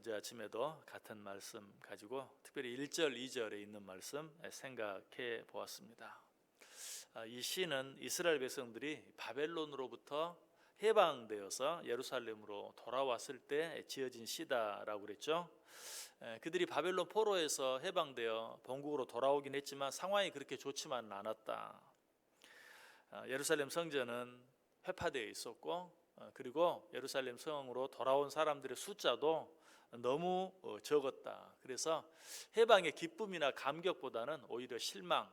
어제 아침에도 같은 말씀 가지고 특별히 1절, 2절에 있는 말씀 생각해 보았습니다. 아, 이 시는 이스라엘 백성들이 바벨론으로부터 해방되어서 예루살렘으로 돌아왔을 때 지어진 시다라고 그랬죠. 에, 그들이 바벨론 포로에서 해방되어 본국으로 돌아오긴 했지만 상황이 그렇게 좋지만은 않았다. 아, 예루살렘 성전은 회파되어 있었고 어, 그리고 예루살렘 성으로 돌아온 사람들의 숫자도 너무 어, 적었다. 그래서 해방의 기쁨이나 감격보다는 오히려 실망,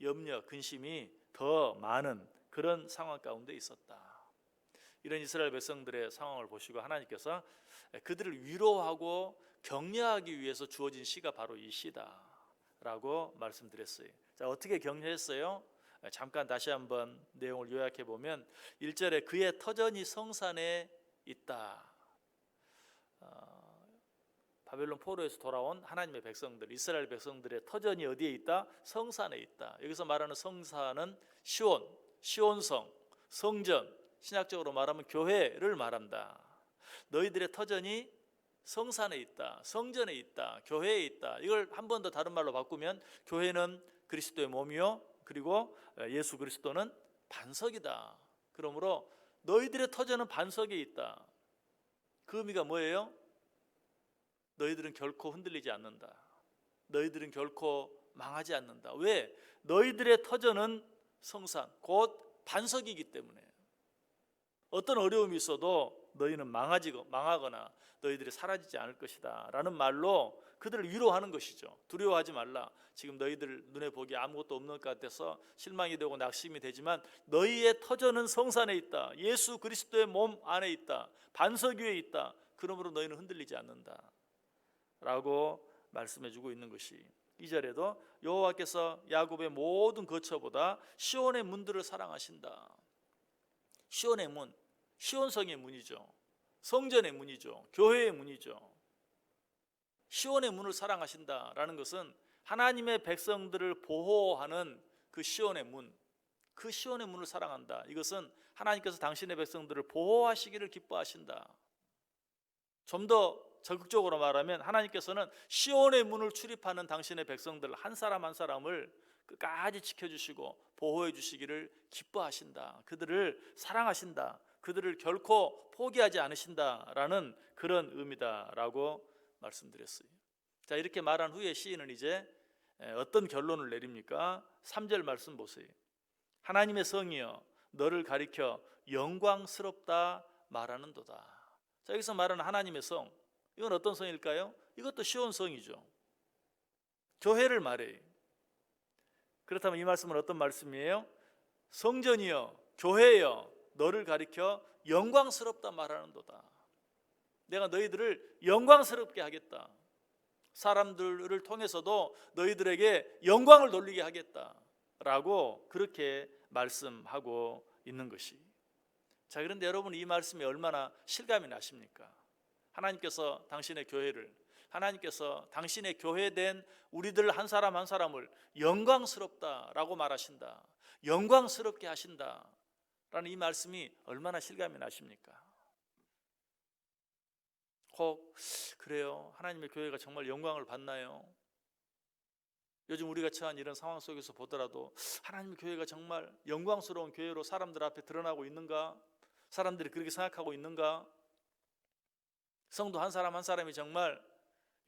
염려, 근심이 더 많은 그런 상황 가운데 있었다. 이런 이스라엘 백성들의 상황을 보시고 하나님께서 그들을 위로하고 격려하기 위해서 주어진 시가 바로 이 시다라고 말씀드렸어요. 자, 어떻게 격려했어요? 잠깐 다시 한번 내용을 요약해 보면 1절에 그의 터전이 성산에 있다. 어, 바벨론 포로에서 돌아온 하나님의 백성들, 이스라엘 백성들의 터전이 어디에 있다? 성산에 있다. 여기서 말하는 성산은 시온, 시온성, 성전, 신학적으로 말하면 교회를 말한다. 너희들의 터전이 성산에 있다, 성전에 있다, 교회에 있다. 이걸 한 번 더 다른 말로 바꾸면 교회는 그리스도의 몸이요, 그리고 예수 그리스도는 반석이다. 그러므로 너희들의 터전은 반석에 있다. 그 의미가 뭐예요? 너희들은 결코 흔들리지 않는다. 너희들은 결코 망하지 않는다. 왜? 너희들의 터전은 성산, 곧 반석이기 때문에. 어떤 어려움이 있어도 너희는 망하지 망하거나 너희들이 사라지지 않을 것이다라는 말로 그들을 위로하는 것이죠. 두려워하지 말라. 지금 너희들 눈에 보기 아무것도 없는 것 같아서 실망이 되고 낙심이 되지만 너희의 터전은 성산에 있다. 예수 그리스도의 몸 안에 있다. 반석 위에 있다. 그러므로 너희는 흔들리지 않는다. 라고 말씀해 주고 있는 것이 이 절에도 여호와께서 야곱의 모든 거처보다 시온의 문들을 사랑하신다. 시온의 문, 시온성의 문이죠. 성전의 문이죠. 교회의 문이죠. 시온의 문을 사랑하신다라는 것은 하나님의 백성들을 보호하는 그 시온의 문, 그 시온의 문을 사랑한다. 이것은 하나님께서 당신의 백성들을 보호하시기를 기뻐하신다. 좀더 적극적으로 말하면 하나님께서는 시온의 문을 출입하는 당신의 백성들 한 사람 한 사람을 끝까지 지켜주시고 보호해 주시기를 기뻐하신다. 그들을 사랑하신다. 그들을 결코 포기하지 않으신다라는 그런 의미다라고 말씀드렸어요. 자 이렇게 말한 후에 시인은 이제 어떤 결론을 내립니까? 3절 말씀 보세요. 하나님의 성이여 너를 가리켜 영광스럽다 말하는도다. 자 여기서 말하는 하나님의 성 이건 어떤 성일까요? 이것도 시온 성이죠. 교회를 말해요. 그렇다면 이 말씀은 어떤 말씀이에요? 성전이여 교회여 너를 가리켜 영광스럽다 말하는도다. 내가 너희들을 영광스럽게 하겠다. 사람들을 통해서도 너희들에게 영광을 돌리게 하겠다 라고 그렇게 말씀하고 있는 것이. 자, 그런데 여러분 이 말씀이 얼마나 실감이 나십니까? 하나님께서 당신의 교회를 하나님께서 당신의 교회된 우리들 한 사람 한 사람을 영광스럽다라고 말하신다. 영광스럽게 하신다. 라는 이 말씀이 얼마나 실감이 나십니까? 혹 그래요. 하나님의 교회가 정말 영광을 받나요? 요즘 우리가 처한 이런 상황 속에서 보더라도 하나님의 교회가 정말 영광스러운 교회로 사람들 앞에 드러나고 있는가? 사람들이 그렇게 생각하고 있는가? 성도 한 사람 한 사람이 정말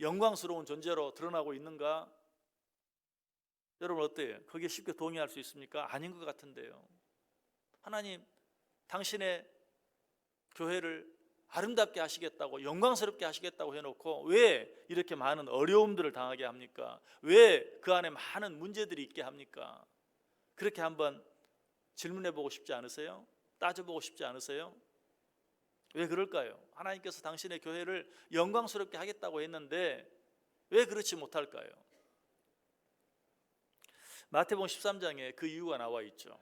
영광스러운 존재로 드러나고 있는가? 여러분 어때요? 거기에 쉽게 동의할 수 있습니까? 아닌 것 같은데요. 하나님, 당신의 교회를 아름답게 하시겠다고 영광스럽게 하시겠다고 해놓고 왜 이렇게 많은 어려움들을 당하게 합니까? 왜 그 안에 많은 문제들이 있게 합니까? 그렇게 한번 질문해 보고 싶지 않으세요? 따져보고 싶지 않으세요? 왜 그럴까요? 하나님께서 당신의 교회를 영광스럽게 하겠다고 했는데 왜 그렇지 못할까요? 마태복음 13장에 그 이유가 나와 있죠.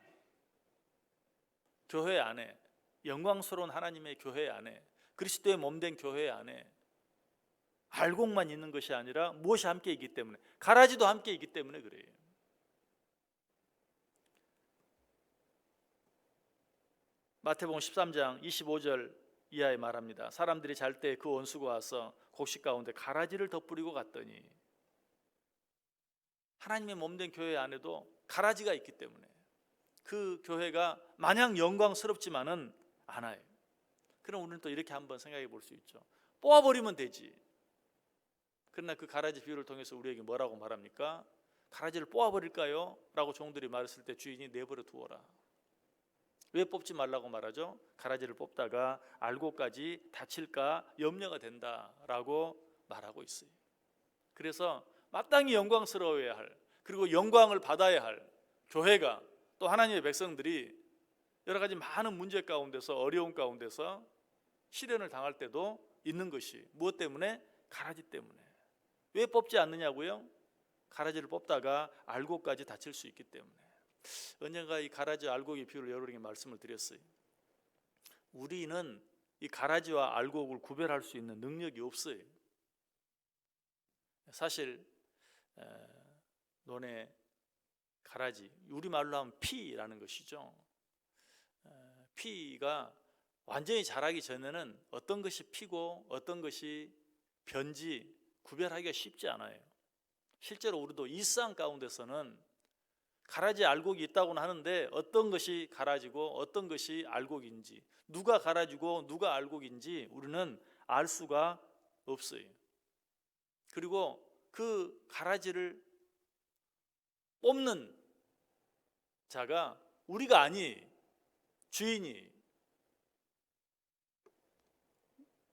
교회 안에 영광스러운 하나님의 교회 안에 그리스도의 몸된 교회 안에 알곡만 있는 것이 아니라 무엇이 함께 있기 때문에 가라지도 함께 있기 때문에 그래요. 마태복음 13장 25절 이하에 말합니다. 사람들이 잘 때 그 원수가 와서 곡식 가운데 가라지를 덧뿌리고 갔더니 하나님의 몸된 교회 안에도 가라지가 있기 때문에 그 교회가 마냥 영광스럽지만은 않아요. 그럼 우리는 또 이렇게 한번 생각해 볼 수 있죠. 뽑아버리면 되지. 그러나 그 가라지 비유를 통해서 우리에게 뭐라고 말합니까? 가라지를 뽑아버릴까요? 라고 종들이 말했을 때 주인이 내버려 두어라. 왜 뽑지 말라고 말하죠? 가라지를 뽑다가 알고까지 다칠까 염려가 된다라고 말하고 있어요. 그래서 마땅히 영광스러워야 할 그리고 영광을 받아야 할 교회가 또 하나님의 백성들이 여러 가지 많은 문제 가운데서 어려운 가운데서 시련을 당할 때도 있는 것이 무엇 때문에 가라지 때문에 왜 뽑지 않느냐고요? 가라지를 뽑다가 알고까지 다칠 수 있기 때문에 언젠가 이 가라지 알곡의 비유를 여러분에게 말씀을 드렸어요. 우리는 이 가라지와 알곡을 구별할 수 있는 능력이 없어요. 사실 에, 논의 가라지 우리 말로 하면 피라는 것이죠. 에, 피가 완전히 자라기 전에는 어떤 것이 피고 어떤 것이 변지 구별하기가 쉽지 않아요. 실제로 우리도 일상 가운데서는 가라지 알곡이 있다고는 하는데 어떤 것이 가라지고 어떤 것이 알곡인지 누가 가라지고 누가 알곡인지 우리는 알 수가 없어요. 그리고 그 가라지를 뽑는 자가 우리가 아니 주인이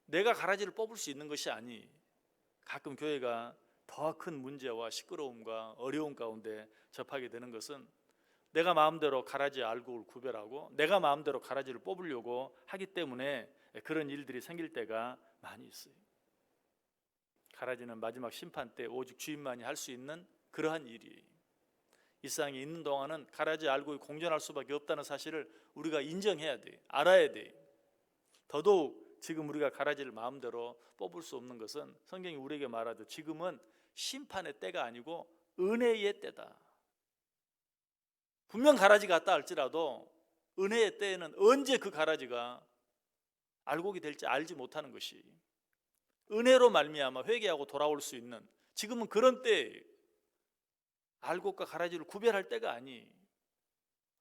내가 가라지를 뽑을 수 있는 것이 아니 가끔 교회가 더 큰 문제와 시끄러움과 어려움 가운데 접하게 되는 것은 내가 마음대로 가라지 알곡을 구별하고 내가 마음대로 가라지를 뽑으려고 하기 때문에 그런 일들이 생길 때가 많이 있어요. 가라지는 마지막 심판 때 오직 주인만이 할 수 있는 그러한 일이 이 세상에 있는 동안은 가라지 알곡이 공존할 수밖에 없다는 사실을 우리가 인정해야 돼, 알아야 돼. 더더욱 지금 우리가 가라지를 마음대로 뽑을 수 없는 것은 성경이 우리에게 말하듯 지금은 심판의 때가 아니고 은혜의 때다. 분명 가라지 같다 할지라도 은혜의 때에는 언제 그 가라지가 알곡이 될지 알지 못하는 것이 은혜로 말미암아 회개하고 돌아올 수 있는 지금은 그런 때 알곡과 가라지를 구별할 때가 아니.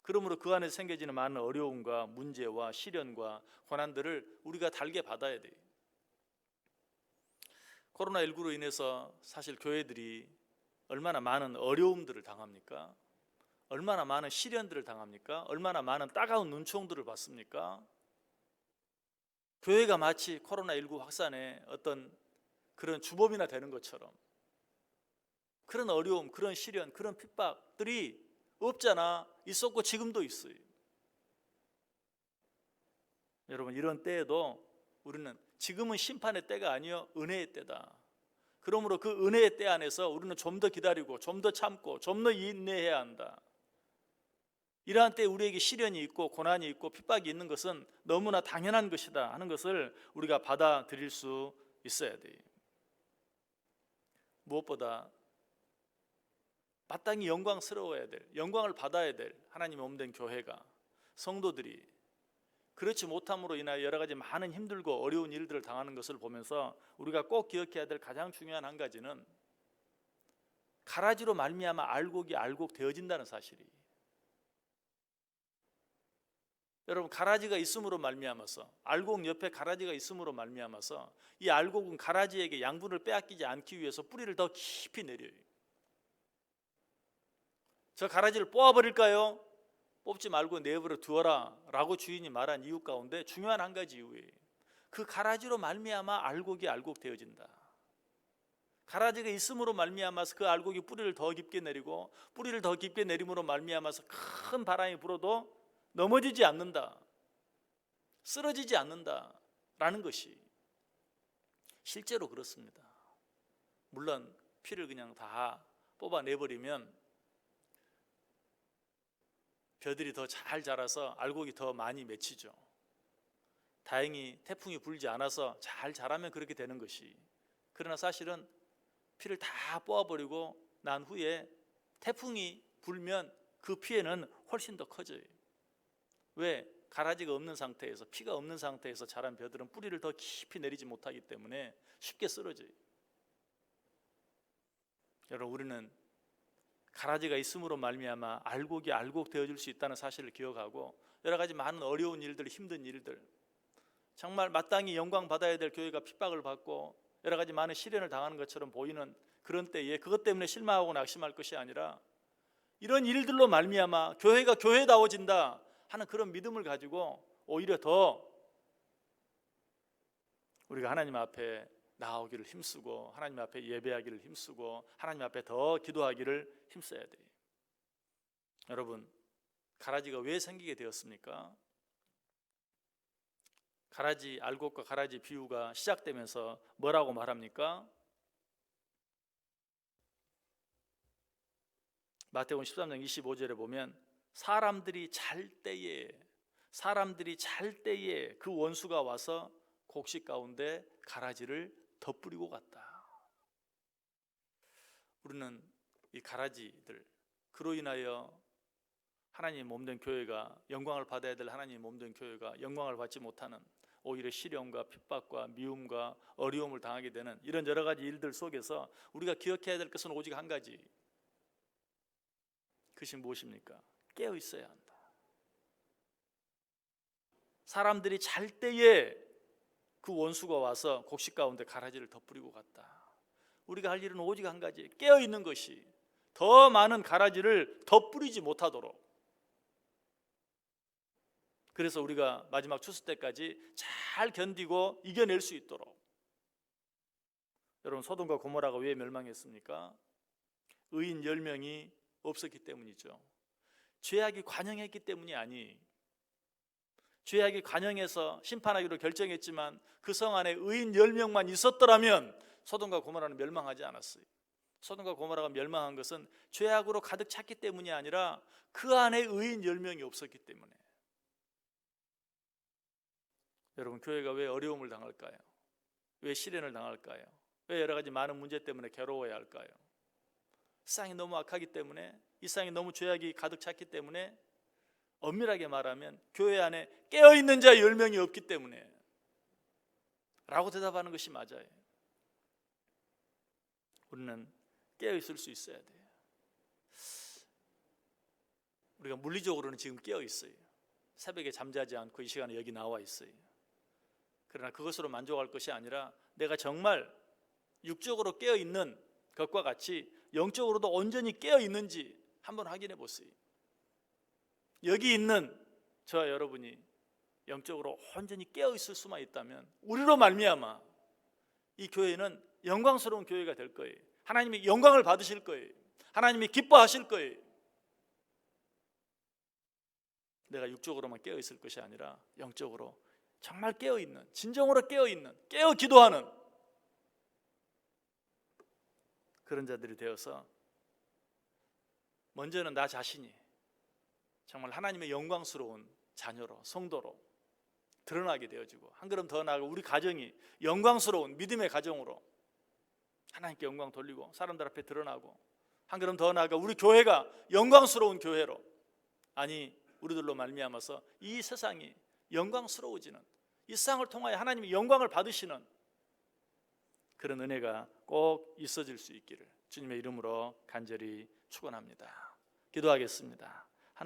그러므로 그 안에 생겨지는 많은 어려움과 문제와 시련과 고난들을 우리가 달게 받아야 돼. 코로나 19로 인해서 사실 교회들이 얼마나 많은 어려움들을 당합니까? 얼마나 많은 시련들을 당합니까? 얼마나 많은 따가운 눈총들을 받습니까? 교회가 마치 코로나19 확산의 어떤 그런 주범이나 되는 것처럼 그런 어려움, 그런 시련, 그런 핍박들이 없잖아. 있었고 지금도 있어요. 여러분 이런 때에도 우리는 지금은 심판의 때가 아니요 은혜의 때다. 그러므로 그 은혜의 때 안에서 우리는 좀 더 기다리고 좀 더 참고 좀 더 인내해야 한다. 이러한 때 우리에게 시련이 있고 고난이 있고 핍박이 있는 것은 너무나 당연한 것이다 하는 것을 우리가 받아들일 수 있어야 돼. 무엇보다 마땅히 영광스러워야 될, 영광을 받아야 될 하나님의 몸된 교회가 성도들이 그렇지 못함으로 인하여 여러 가지 많은 힘들고 어려운 일들을 당하는 것을 보면서 우리가 꼭 기억해야 될 가장 중요한 한 가지는 가라지로 말미암아 알곡이 알곡 되어진다는 사실이 여러분 가라지가 있음으로 말미암아서 알곡 옆에 가라지가 있음으로 말미암아서 이 알곡은 가라지에게 양분을 빼앗기지 않기 위해서 뿌리를 더 깊이 내려요. 저 가라지를 뽑아버릴까요? 뽑지 말고 내버려 두어라 라고 주인이 말한 이유 가운데 중요한 한 가지 이유예요. 그 가라지로 말미암아 알곡이 알곡 되어진다. 가라지가 있음으로 말미암아서 그 알곡이 뿌리를 더 깊게 내리고 뿌리를 더 깊게 내림으로 말미암아서 큰 바람이 불어도 넘어지지 않는다. 쓰러지지 않는다라는 것이 실제로 그렇습니다. 물론 피를 그냥 다 뽑아내 버리면 벼들이 더 잘 자라서 알곡이 더 많이 맺히죠. 다행히 태풍이 불지 않아서 잘 자라면 그렇게 되는 것이. 그러나 사실은 피를 다 뽑아버리고 난 후에 태풍이 불면 그 피해는 훨씬 더 커져요. 왜? 가라지가 없는 상태에서 피가 없는 상태에서 자란 벼들은 뿌리를 더 깊이 내리지 못하기 때문에 쉽게 쓰러져요. 여러분 우리는 가라지가 있음으로 말미암아 알곡이 알곡 되어줄 수 있다는 사실을 기억하고 여러 가지 많은 어려운 일들, 힘든 일들, 정말 마땅히 영광 받아야 될 교회가 핍박을 받고 여러 가지 많은 시련을 당하는 것처럼 보이는 그런 때에 그것 때문에 실망하고 낙심할 것이 아니라 이런 일들로 말미암아 교회가 교회다워진다 하는 그런 믿음을 가지고 오히려 더 우리가 하나님 앞에 나오기를 힘쓰고 하나님 앞에 예배하기를 힘쓰고 하나님 앞에 더 기도하기를 힘써야 돼요. 여러분 가라지가 왜 생기게 되었습니까? 가라지 알곡과 가라지 비유가 시작되면서 뭐라고 말합니까? 마태복음 13장 25절에 보면 사람들이 잘 때에 사람들이 잘 때에 그 원수가 와서 곡식 가운데 가라지를 덧뿌리고 갔다. 우리는 이 가라지들 그로 인하여 하나님 몸된 교회가 영광을 받아야 될 하나님 몸된 교회가 영광을 받지 못하는 오히려 시련과 핍박과 미움과 어려움을 당하게 되는 이런 여러 가지 일들 속에서 우리가 기억해야 될 것은 오직 한 가지. 그것이 무엇입니까? 깨어 있어야 한다. 사람들이 잘 때에 그 원수가 와서 곡식 가운데 가라지를 덧뿌리고 갔다. 우리가 할 일은 오직 한 가지. 깨어 있는 것이 더 많은 가라지를 덧뿌리지 못하도록 그래서 우리가 마지막 추수 때까지 잘 견디고 이겨낼 수 있도록 여러분 소돔과 고모라가 왜 멸망했습니까? 의인 10명이 없었기 때문이죠. 죄악이 관영했기 때문이 아니. 죄악이 관영해서 심판하기로 결정했지만 그 성 안에 의인 10명만 있었더라면 소돔과 고모라는 멸망하지 않았어요. 소돔과 고모라가 멸망한 것은 죄악으로 가득 찼기 때문이 아니라 그 안에 의인 10명이 없었기 때문에 여러분 교회가 왜 어려움을 당할까요? 왜 시련을 당할까요? 왜 여러 가지 많은 문제 때문에 괴로워야 할까요? 세상이 너무 악하기 때문에 이 세상이 너무 죄악이 가득 찼기 때문에 엄밀하게 말하면 교회 안에 깨어 있는 자 10명이 없기 때문에 라고 대답하는 것이 맞아요. 우리는 깨어 있을 수 있어야 돼요. 우리가 물리적으로는 지금 깨어 있어요. 새벽에 잠자지 않고 이 시간에 여기 나와 있어요. 그러나 그것으로 만족할 것이 아니라 내가 정말 육적으로 깨어 있는 것과 같이 영적으로도 온전히 깨어 있는지 한번 확인해 보세요. 여기 있는 저와 여러분이 영적으로 온전히 깨어 있을 수만 있다면 우리로 말미암아 이 교회는 영광스러운 교회가 될 거예요. 하나님이 영광을 받으실 거예요. 하나님이 기뻐하실 거예요. 내가 육적으로만 깨어 있을 것이 아니라 영적으로 정말 깨어 있는 진정으로 깨어 있는 깨어 기도하는 그런 자들이 되어서 먼저는 나 자신이 정말 하나님의 영광스러운 자녀로 성도로 드러나게 되어지고 한 걸음 더 나아가 우리 가정이 영광스러운 믿음의 가정으로 하나님께 영광 돌리고 사람들 앞에 드러나고 한 걸음 더 나아가 우리 교회가 영광스러운 교회로 아니 우리들로 말미암아서 이 세상이 영광스러워지는 이 세상을 통하여 하나님의 영광을 받으시는 그런 은혜가 꼭 있어질 수 있기를 주님의 이름으로 간절히 축원합니다. 기도하겠습니다.